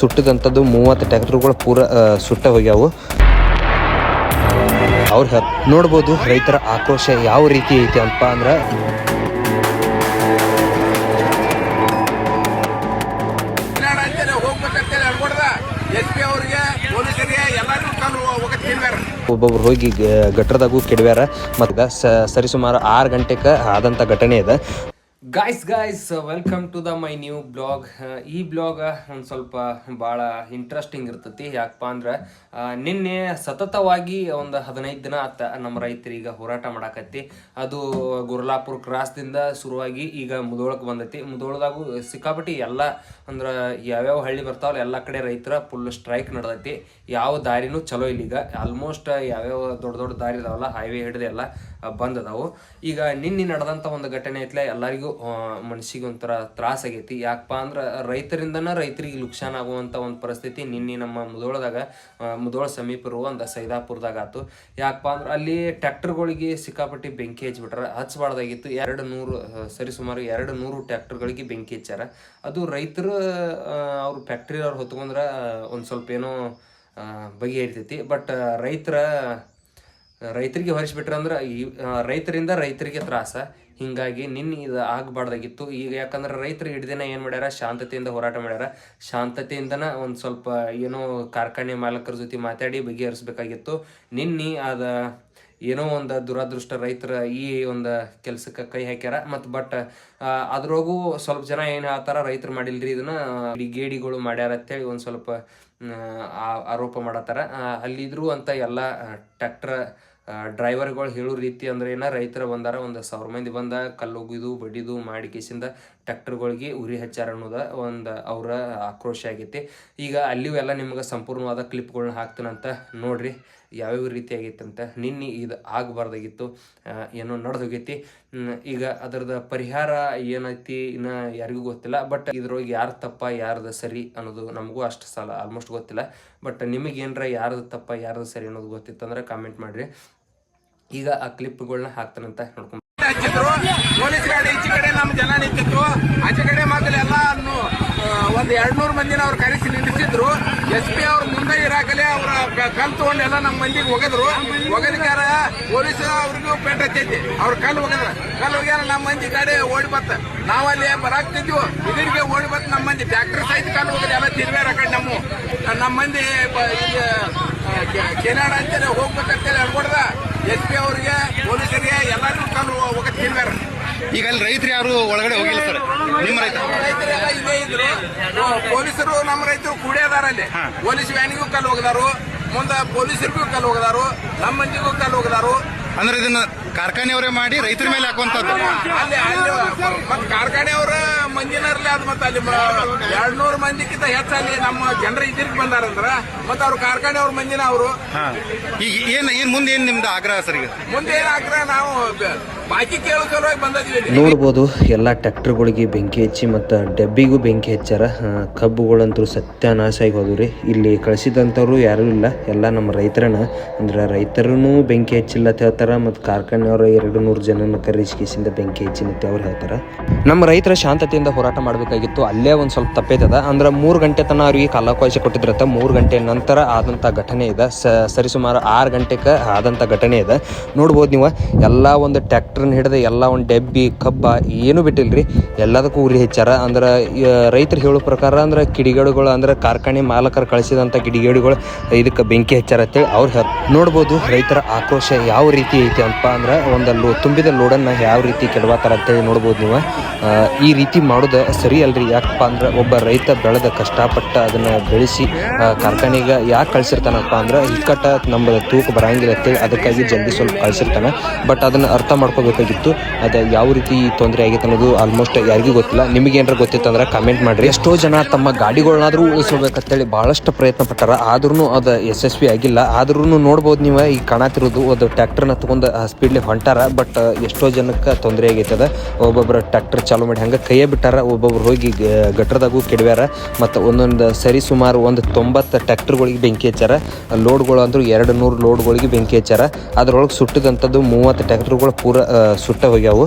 ಸುಟ್ಟಿದಂಥದ್ದು ಮೂವತ್ತು ಟ್ಯಾಕ್ಟರ್ಗಳು ಪೂರ ಸುಟ್ಟ ಹೋಗ್ಯಾವು. ಅವ್ರು ನೋಡ್ಬೋದು ರೈತರ ಆಕ್ರೋಶ ಯಾವ ರೀತಿ ಐತಿ ಅಂತ ಅಂದ್ರೆ, ಒಬ್ಬೊಬ್ರು ಹೋಗಿ ಗಟ್ಟರದಾಗೂ ಕೆಡವ್ಯಾರ. ಮತ್ತು ಸರಿಸುಮಾರು ಆರು ಗಂಟೆಗೆ ಆದಂಥ ಘಟನೆ ಇದೆ. Guys guys welcome to the my new blog ಈ ಬ್ಲಾಗ್ ಒಂದು ಸ್ವಲ್ಪ ಭಾಳ ಇಂಟ್ರೆಸ್ಟಿಂಗ್ ಇರ್ತೈತಿ. ಯಾಕಪ್ಪ ಅಂದ್ರೆ ನಿನ್ನೆ ಸತತವಾಗಿ ಒಂದು ಹದಿನೈದು ದಿನ ಆತ ನಮ್ಮ ರೈತರೀಗ ಹೋರಾಟ ಮಾಡಾಕತ್ತಿ. ಅದು ಗುರ್ಲಾಪುರ ಕ್ರಾಸ್ದಿಂದ ಶುರುವಾಗಿ ಈಗ ಮುದೋಳಕ್ಕೆ ಬಂದೈತಿ. ಮುದೋಳದಾಗು ಸಿಕ್ಕಾಪಟ್ಟಿ ಎಲ್ಲ ಅಂದ್ರೆ ಯಾವ್ಯಾವ ಹಳ್ಳಿ ಬರ್ತಾವಲ್ಲ, ಎಲ್ಲ ಕಡೆ ರೈತರ ಫುಲ್ ಸ್ಟ್ರೈಕ್ ನಡೆದೈತಿ. ಯಾವ ದಾರಿನೂ ಚಲೋ ಇಲ್ಲ ಈಗ ಆಲ್ಮೋಸ್ಟ್ ಯಾವ್ಯಾವ ದೊಡ್ಡ ದೊಡ್ಡ ದಾರಿ ಇದಾವಲ್ಲ ಹೈವೇ ಹಿಡಿದು ಆ, ಈಗ ನಿನ್ನೆ ನಡೆದಂಥ ಒಂದು ಘಟನೆ ಐತ್ಲೆ ಎಲ್ಲರಿಗೂ ಮನಸ್ಸಿಗೆ ಒಂಥರ ತ್ರಾಸ ಆಗೈತಿ. ಯಾಕಪ್ಪ ಅಂದ್ರೆ ರೈತರಿಂದನ ರೈತರಿಗೆ ನುಕ್ಸಾನ್ ಆಗುವಂಥ ಒಂದು ಪರಿಸ್ಥಿತಿ ನಿನ್ನೆ ನಮ್ಮ ಮುದೋಳದಾಗ ಮುದೋಳ ಸಮೀಪ ಇರುವ ಒಂದು ಸೈದಾಪುರದಾಗ ಆತು ಯಾಕಪ್ಪ ಅಂದ್ರೆ ಅಲ್ಲಿ ಟ್ರ್ಯಾಕ್ಟರ್ಗಳಿಗೆ ಸಿಕ್ಕಾಪಟ್ಟಿ ಬೆಂಕಿ ಹಚ್ಬಿಟ್ರೆ ಹಚ್ಚಬಾರ್ದಾಗಿತ್ತು ಎರಡು ನೂರು ಸರಿ ಸುಮಾರು ಎರಡು ನೂರು ಟ್ರ್ಯಾಕ್ಟರ್ಗಳಿಗೆ ಬೆಂಕಿ ಹಚ್ಚಾರ ಅದು ರೈತರು ಅವ್ರು ಫ್ಯಾಕ್ಟ್ರಿ ಅವ್ರು ಹೊತ್ಕೊಂಡ್ರ ಒಂದು ಸ್ವಲ್ಪ ಏನೋ ಬಗೆಹರಿತೈತಿ ಬಟ್ ರೈತರ ರೈತರಿಗೆ ಹೊರಿಸ್ಬಿಟ್ರೆ ಅಂದ್ರೆ ಈ ರೈತರಿಂದ ರೈತರಿಗೆ ತ್ರಾಸ. ಹಿಂಗಾಗಿ ನಿನ್ನೆ ಇದು ಆಗಬಾರ್ದಾಗಿತ್ತು. ಈಗ ಯಾಕಂದ್ರೆ ರೈತರು ಹಿಡ್ದಿನ ಏನು ಮಾಡ್ಯಾರ? ಶಾಂತತೆಯಿಂದ ಹೋರಾಟ ಮಾಡ್ಯಾರ. ಶಾಂತತೆಯಿಂದನ ಒಂದು ಸ್ವಲ್ಪ ಏನೋ ಕಾರ್ಖಾನೆ ಮಾಲಕರ ಜೊತೆ ಮಾತಾಡಿ ಬಗೆಹರಿಸ್ಬೇಕಾಗಿತ್ತು. ನಿನ್ನೆ ಅದ ಏನೋ ಒಂದು ದುರದೃಷ್ಟ ರೈತರ ಈ ಒಂದು ಕೆಲಸಕ್ಕೆ ಕೈ ಹಾಕ್ಯಾರ. ಮತ್ತು ಬಟ್ ಅದ್ರೊಳಗೂ ಸ್ವಲ್ಪ ಜನ ಏನು ಹೇಳ್ತಾರ, ರೈತರು ಮಾಡಿಲ್ರಿ ಇದನ್ನ ಗೇಡಿಗಳು ಮಾಡ್ಯಾರ ಅಂತೇಳಿ ಒಂದು ಸ್ವಲ್ಪ ಆರೋಪ ಮಾಡತ್ತಾರ. ಅಲ್ಲಿದ್ರು ಅಂತ ಎಲ್ಲ ಟ್ಯಾಕ್ಟರ್ ಡ್ರೈವರ್ಗಳು ಹೇಳೋ ರೀತಿ ಅಂದ್ರೆ ಏನ ರೈತರ ಬಂದಾರ, ಒಂದು ಸಾವಿರ ಮಂದಿ ಬಂದ ಕಲ್ಲುಗಿದು ಬಡಿದು ಮಾಡಿ ಕೇಸಿಂದ ಟ್ರ್ಯಾಕ್ಟರ್ಗಳಿಗೆ ಉರಿ ಹಚ್ಚಾರ ಅನ್ನೋದ ಒಂದು ಅವರ ಆಕ್ರೋಶ ಆಗೈತಿ. ಈಗ ಅಲ್ಲಿಯೂ ಎಲ್ಲ ನಿಮ್ಗೆ ಸಂಪೂರ್ಣವಾದ ಕ್ಲಿಪ್ಗಳನ್ನ ಹಾಕ್ತಾನಂತ ನೋಡ್ರಿ, ಯಾವ್ಯಾವ ರೀತಿ ಆಗೈತೆ ಅಂತ. ನಿನ್ನೆ ಇದು ಆಗಬಾರ್ದಾಗಿತ್ತು ಏನೋ ನಡೆದೋಗೈತಿ ಈಗ ಅದರದ ಪರಿಹಾರ ಏನೈತಿ ಇನ್ನ ಯಾರಿಗೂ ಗೊತ್ತಿಲ್ಲ, ಬಟ್ ಇದ್ರೊಳಗೆ ಯಾರು ತಪ್ಪ, ಯಾರ್ದು ಸರಿ ಅನ್ನೋದು ನಮಗೂ ಅಷ್ಟು ಸಾಲ, ಆಲ್ಮೋಸ್ಟ್ ಗೊತ್ತಿಲ್ಲ. ಬಟ್ ನಿಮಗೆ ಏನರ ಯಾರ್ದು ತಪ್ಪ, ಯಾರ್ದು ಸರಿ ಅನ್ನೋದು ಗೊತ್ತಿತ್ತಂದ್ರೆ ಕಾಮೆಂಟ್ ಮಾಡ್ರಿ. ಈಗ ಆ ಕ್ಲಿಪ್ಗಳನ್ನ ಹಾಕ್ತಾನಂತ ನೋಡ್ಕೊಂಡು ಪೊಲೀಸ್ ಗಾಡಿ ಈಚೆ ಕಡೆ ನಮ್ಮ ಜನ ನಿಂತಿತ್ತು. ಆಚೆ ಕಡೆ ಮಾತ್ರ ಎಲ್ಲ ಒಂದ್ ಎರಡ್ನೂರು ಮಂದಿನ ಅವ್ರು ಕರೆಸಿ ನಿಲ್ಲಿಸಿದ್ರು ಎಸ್ ಪಿ ಅವ್ರ ಮುಂದೆ ಇರಾಕಲೇ ಅವ್ರ ಕಲ್ ತಗೊಂಡು ಎಲ್ಲ ನಮ್ಮ ಮಂದಿಗೆ ಹೋಗಿದ್ರು ಒಗದಿಕ್ಕಾರ ಪೊಲೀಸ್ ಅವ್ರಿಗೂ ಪೇಟ ಹತ್ತೈತಿ ಅವ್ರ ಕಲ್ಲು ಒಗದ್ರ. ಕಲ್ಲು ಒಗ್ಯಾರ ನಮ್ಮ ಮಂದಿ ಗಾಡಿ ಓಡಿ ಬತ್ತ ನಾವಲ್ಲಿ ಬರಾಕ್ತಿದ್ವು. ಇದರಿಗೆ ಓಡಿ ಬರ್ತ ನಮ್ಮ ಮಂದಿ. ಟ್ಯಾಕ್ಟರ್ ಸಹಿತ ಕಲ್ಲು ಹೋಗದ ಎಲ್ಲ ತಿರ್ವೇ ಕಡೆ ನಮ್ಮ ನಮ್ಮ ಮಂದಿ ಕೆನಾಡ ಅಂತೇಳಿ ಹೋಗ್ಬೇಕಂತೇಳಿ ಅನ್ಕೊಡ್ದ. ಎಸ್ ಪಿ ಅವ್ರಿಗೆ ಪೊಲೀಸರಿಗೆ ಎಲ್ಲರಿಗೂ ಕಲ್ಲು ಹೋಗಕ್ಕೆ ತಿರ್ವ್ಯಾರ ಈಗ ಅಲ್ಲಿ ರೈತರು ಯಾರು ಒಳಗಡೆ ಹೋಗಿಲ್ಲ ಸರ್? ನಿಮ್ಮ ರೈತ? ರೈತರೆಲ್ಲ ಇಲ್ಲೇ ಇದ್ರು. ಪೊಲೀಸರು ನಮ್ಮ ರೈತರು ಕೂಡೇ ಅದಾರ ಅಲ್ಲಿ. ಪೊಲೀಸ್ ವ್ಯಾನಿಗೂ ಕಲ್ಲು ಹೋಗದಾರು. ಮುಂದೆ ಪೊಲೀಸರಿಗೂ ಕಲ್ಲು ಹೋಗದಾರು. ನಮ್ಮ ಮಂದಿಗೂ ಕಲ್ಲು ಹೋಗದಾರು. ಅಂದ್ರೆ ಇದನ್ನ ಕಾರ್ಖಾನೆಯವರೇ ಮಾಡಿ ರೈತರ ಮೇಲೆ ಹಾಕುವಂತದ್ದು ಅಲ್ಲಿ ಅಲ್ಲಿ ಮತ್ ಕಾರ್ಖಾನೆಯವರ ಮಂದಿನರ್ಲಿ ಅದು ಮತ್ತೆ ಅಲ್ಲಿ ಎರಡ್ನೂರು ಮಂದಿಕ್ಕಿಂತ ಹೆಚ್ಚಲ್ಲಿ ನಮ್ಮ ಜನರ ಇದ್ರಿಗೆ ಬಂದಾರಂದ್ರ ಮತ್ತೆ ಅವ್ರು ಕಾರ್ಖಾನೆಯವ್ರ ಮಂದಿನ ಅವರು. ಈಗ ಏನ್ ಏನ್ ಮುಂದೆ ಏನ್ ನಿಮ್ದು ಆಗ್ರಹ ಸರ್ ಈಗ? ಮುಂದೆ ಆಗ್ರಹ ನಾವು ನೋಡ್ಬೋದು, ಎಲ್ಲ ಟ್ರ್ಯಾಕ್ಟರ್ಗಳಿಗೆ ಬೆಂಕಿ ಹಚ್ಚಿ ಮತ್ತು ಡಬ್ಬಿಗೂ ಬೆಂಕಿ ಹಚ್ಚಾರ. ಕಬ್ಬುಗಳಂತೂ ಸತ್ಯನಾಶ ಆಗಿ ಹೋದ್ರಿ ಇಲ್ಲಿ ಕಳಿಸಿದಂಥವ್ರು ಯಾರೂ ಇಲ್ಲ. ಎಲ್ಲ ನಮ್ಮ ರೈತರನ್ನ ಅಂದ್ರೆ ರೈತರೂ ಬೆಂಕಿ ಹಚ್ಚಿಲ್ಲ ಅಂತ ಹೇಳ್ತಾರ, ಮತ್ತು ಕಾರ್ಖಾನೆಯವರು ಎರಡು ನೂರು ಜನನ ಕರೆಸಿಕಿಸಿಂದ ಬೆಂಕಿ ಹಚ್ಚಿನ ಅಂತ ಅವ್ರು ಹೇಳ್ತಾರೆ. ನಮ್ಮ ರೈತರ ಶಾಂತತೆಯಿಂದ ಹೋರಾಟ ಮಾಡಬೇಕಾಗಿತ್ತು. ಅಲ್ಲೇ ಒಂದು ಸ್ವಲ್ಪ ತಪ್ಪೈತದ. ಅಂದ್ರೆ ಮೂರು ಗಂಟೆ ತನಕ ಅವ್ರಿಗೆ ಕಾಲಾವಕಾಶ ಕೊಟ್ಟಿದ್ರತ್ತ ಮೂರು ಗಂಟೆ ನಂತರ ಆದಂಥ ಘಟನೆ ಇದೆ. ಸರಿಸುಮಾರು ಆರು ಗಂಟೆಗೆ ಆದಂಥ ಘಟನೆ ಇದೆ. ನೋಡ್ಬೋದು ನೀವು, ಎಲ್ಲ ಒಂದು ಟ್ರ್ಯಾಕ್ಟರ್ನ ಹಿಡಿದು ಎಲ್ಲ ಒಂದು ಡೆಬ್ಬಿ, ಕಬ್ಬ ಏನೂ ಬಿಟ್ಟಿಲ್ಲ ರೀ ಎಲ್ಲದಕ್ಕೂ ಉರಿ ಹೆಚ್ಚಾರ. ಅಂದ್ರೆ ರೈತರು ಹೇಳೋ ಪ್ರಕಾರ ಅಂದ್ರೆ ಕಿಡಿಗೇಡುಗಳು ಅಂದ್ರೆ ಕಾರ್ಖಾನೆ ಮಾಲಕರು ಕಳಿಸಿದಂಥ ಕಿಡಿಗೇಡುಗಳು ಇದಕ್ಕೆ ಬೆಂಕಿ ಹಚ್ಚಾರ ಅಂತೇಳಿ ಅವ್ರು ಹೇಳ್, ನೋಡ್ಬೋದು ರೈತರ ಆಕ್ರೋಶ ಯಾವ ರೀತಿ ಐತಿ ಅಂತ ಅಂದ್ರೆ ಒಂದು ಲೋ, ತುಂಬಿದ ಲೋಡನ್ನು ಯಾವ ರೀತಿ ಕೆಡವಾತಾರ ಅಂತೇಳಿ ನೋಡ್ಬೋದು ನೀವು. ಈ ರೀತಿ ಮಾಡೋದು ಸರಿ ಅಲ್ರಿ. ಯಾಕಪ್ಪ ಅಂದ್ರೆ ಒಬ್ಬ ರೈತ ಬೆಳೆದ ಕಷ್ಟಪಟ್ಟ ಅದನ್ನ ಬೆಳೆಸಿ ಕಾರ್ಖಾನೆಗೆ ಯಾಕೆ ಕಳ್ಸಿರ್ತಾನಪ್ಪ ಅಂದ್ರೆ ಇಕ್ಕಟ್ಟ ನಮ್ಮ ತೂಕ ಬರಂಗಿಲ್ಲ ಅಂತೇಳಿ ಅದಕ್ಕಾಗಿ ಜಲ್ದಿ ಸ್ವಲ್ಪ ಕಳ್ಸಿರ್ತಾನೆ. ಬಟ್ ಅದನ್ನ ಅರ್ಥ ಮಾಡ್ಕೋಬೇಕಾಗಿತ್ತು. ಅದು ಯಾವ ರೀತಿ ತೊಂದರೆ ಆಗಿತ್ತು ಅನ್ನೋದು ಆಲ್ಮೋಸ್ಟ್ ಯಾರಿಗೂ ಗೊತ್ತಿಲ್ಲ. ನಿಮಗೆ ಏನಾರ ಗೊತ್ತಿತ್ತು ಅಂದ್ರೆ ಕಮೆಂಟ್ ಮಾಡಿರಿ. ಎಷ್ಟೋ ಜನ ತಮ್ಮ ಗಾಡಿಗಳನ್ನಾದ್ರೂ ಉಳಿಸ್ಬೇಕಂತೇಳಿ ಬಹಳಷ್ಟು ಪ್ರಯತ್ನ ಪಟ್ಟಾರ. ಆದ್ರೂ ಅದು ಯಶಸ್ವಿ ಆಗಿಲ್ಲ. ಆದ್ರೂ ನೋಡ್ಬೋದು ನೀವು ಈ ಕಾಣತಿರೋದು ಒಂದು ಟ್ರ್ಯಾಕ್ಟರ್ನ ತಗೊಂಡು ಸ್ಪೀಡ್ಲಿ ಹೊಂಟಾರ. ಬಟ್ ಎಷ್ಟೋ ಜನಕ್ಕೆ ತೊಂದರೆ ಆಗೈತದ ಒಬ್ಬೊಬ್ಬರ ಟ್ರ್ಯಾಕ್ಟರ್ ಚಾಲೂ ಮಾಡಿ ಹಂಗೆ ಕೈಯೇ ಬಿಟ್ಟಾರ. ಒಬ್ಬೊಬ್ರು ಹೋಗಿ ಗಟ್ರದಾಗೂ ಕೆಡವ್ಯಾರ. ಮತ್ತು ಒಂದೊಂದು ಸರಿ ಸುಮಾರು ಒಂದು ತೊಂಬತ್ತು ಟ್ರ್ಯಾಕ್ಟರ್ಗಳಿಗೆ ಬೆಂಕಿ ಹಚ್ಚಾರ ಲೋಡ್ಗಳು ಅಂದ್ರೆ ಎರಡು ನೂರು ಲೋಡ್ಗಳಿಗೆ ಬೆಂಕಿ ಹಚ್ಚಾರ ಅದರೊಳಗೆ ಸುಟ್ಟಿದಂಥದ್ದು ಮೂವತ್ತು ಟ್ರ್ಯಾಕ್ಟರ್ಗಳು ಪೂರ ಸುಟ್ಟ ಹೋಗ್ಯಾವು.